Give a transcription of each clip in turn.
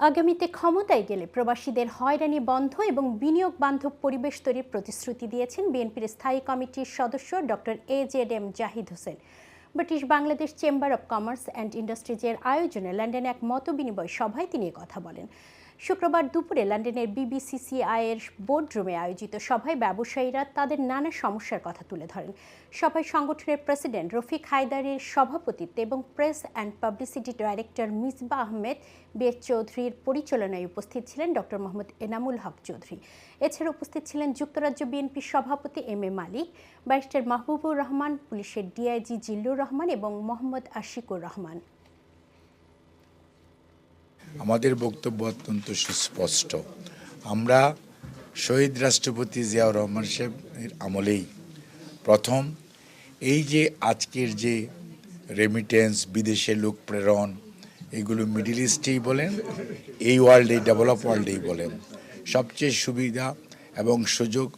আগামীতে ক্ষমতায় গেলে প্রবাসীদের হয়রানি বন্ধ এবং বিনিয়োগ বান্ধব পরিবেশ তৈরির প্রতিশ্রুতি দিয়েছেন বিএনপির স্থায়ী কমিটির সদস্য doctor A Z M Zahid Hossain. British Bangladesh chamber of commerce and ইন্ডাস্ট্রিজের আয়োজনে লন্ডনে এক মত বিনিময় সভায় তিনি কথা বলেন। শুক্রবার দুপুরে লন্ডনের বিবিসিসিআই এর বোর্ডরুমে আয়োজিত সভায় ব্যবসায়ীরা তাদের নানা সমস্যার কথা তুলে ধরেন। সভায় সংগঠনের প্রেসিডেন্ট রফিক হায়দারের সভাপতিত্বে এবং press and publicity director Misba Ahmed, Ved চৌধুরীর পরিচালনায় উপস্থিত ছিলেন ডক্টর মোহাম্মদ এনামুল হক চৌধুরী। এছাড়া উপস্থিত ছিলেন যুক্তরাজ্য বিএনপির সভাপতি M A Malik, barrister Mahbubur Rahman, পুলিশের ডিআইজি জিল্লুর রহমান এবং মোহাম্মদ আশিকুর রহমান। আমাদের বক্তব্য অত্যন্ত সুস্পষ্ট। আমরা শহীদ রাষ্ট্রপতি জিয়াউর রহমান সাহেবের আমলেই প্রথম এই যে আজকের যে রেমিটেন্স বিদেশে লোক প্রেরণ, এগুলো মিডিল ইস্টেই বলেন, এই ওয়ার্ল্ডেই ডেভেলপ ওয়ার্ল্ডেই বলেন, সবচেয়ে সুবিধা এবং সুযোগ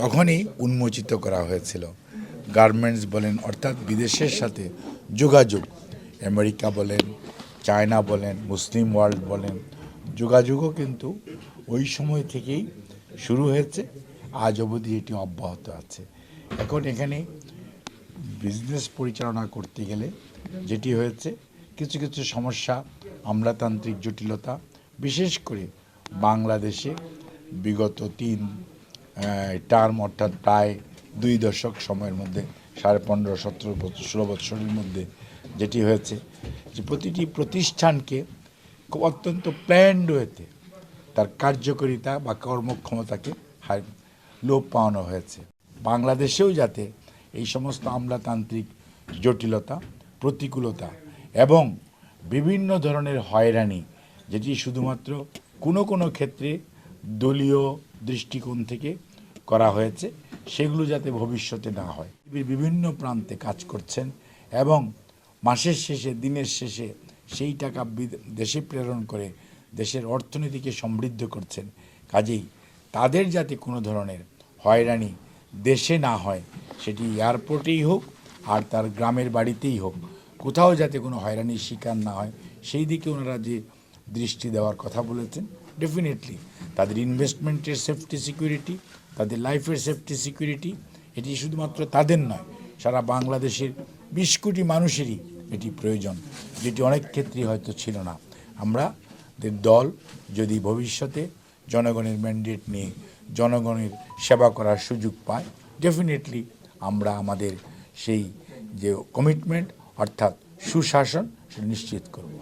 তখনই উন্মোচিত করা হয়েছিল। গার্মেন্টস বলেন, অর্থাৎ বিদেশের সাথে যোগাযোগ, আমেরিকা বলেন চায়না বলেন, মুসলিম ওয়ার্ল্ড বলেন, যোগাযোগও কিন্তু ওই সময় থেকেই শুরু হয়েছে। আজ অবধি এটি অব্যাহত আছে। এখন এখানে বিজনেস পরিচালনা করতে গেলে যেটি হয়েছে, কিছু কিছু সমস্যা, আমলাতান্ত্রিক জটিলতা, বিশেষ করে বাংলাদেশে বিগত তিন টার্ম অর্থাৎ প্রায় দুই দশক সময়ের মধ্যে সাড়ে পনেরো, সতেরো বছর ষোলো বছরের মধ্যে যেটি হয়েছে যে প্রতিটি প্রতিষ্ঠানকে খুব অত্যন্ত প্ল্যান্ড ওয়েতে তার কার্যকারিতা বা কর্মক্ষমতাকে লোপ পাওয়ানো হয়েছে। বাংলাদেশেও যাতে এই সমস্ত আমলাতান্ত্রিক জটিলতা, প্রতিকূলতা এবং বিভিন্ন ধরনের হয়রানি যেটি শুধুমাত্র কোনো কোনো ক্ষেত্রে দলীয় দৃষ্টিকোণ থেকে করা হয়েছে, সেগুলো যাতে ভবিষ্যতে না হয়। পৃথিবীর বিভিন্ন প্রান্তে কাজ করছেন এবং মাসের শেষে, দিনের শেষে সেই টাকা দেশে প্রেরণ করে দেশের অর্থনীতিকে সমৃদ্ধ করছেন। কাজেই তাদের যাতে কোনো ধরনের হয়রানি দেশে না হয়, সেটি এয়ারপোর্টেই হোক আর তার গ্রামের বাড়িতেই হোক, কোথাও যাতে কোনো হয়রানির শিকার না হয়, সেই দিকে ওনারা যে দৃষ্টি দেওয়ার কথা বলেছেন ডেফিনেটলি তাদের ইনভেস্টমেন্টের সেফটি সিকিউরিটি তাদের লাইফের সেফটি সিকিউরিটি এটি শুধুমাত্র তাদের নয়, সারা বাংলাদেশের বিশ কোটি মানুষেরই এটি প্রয়োজন। যেটি অনেক ক্ষেত্রেই হয়তো ছিল না। আমরা দল যদি ভবিষ্যতে জনগণের ম্যান্ডেট নিয়ে জনগণের সেবা করার সুযোগ পায় ডেফিনেটলি আমরা আমাদের সেই যে কমিটমেন্ট অর্থাৎ সুশাসন, সেটা নিশ্চিত করব।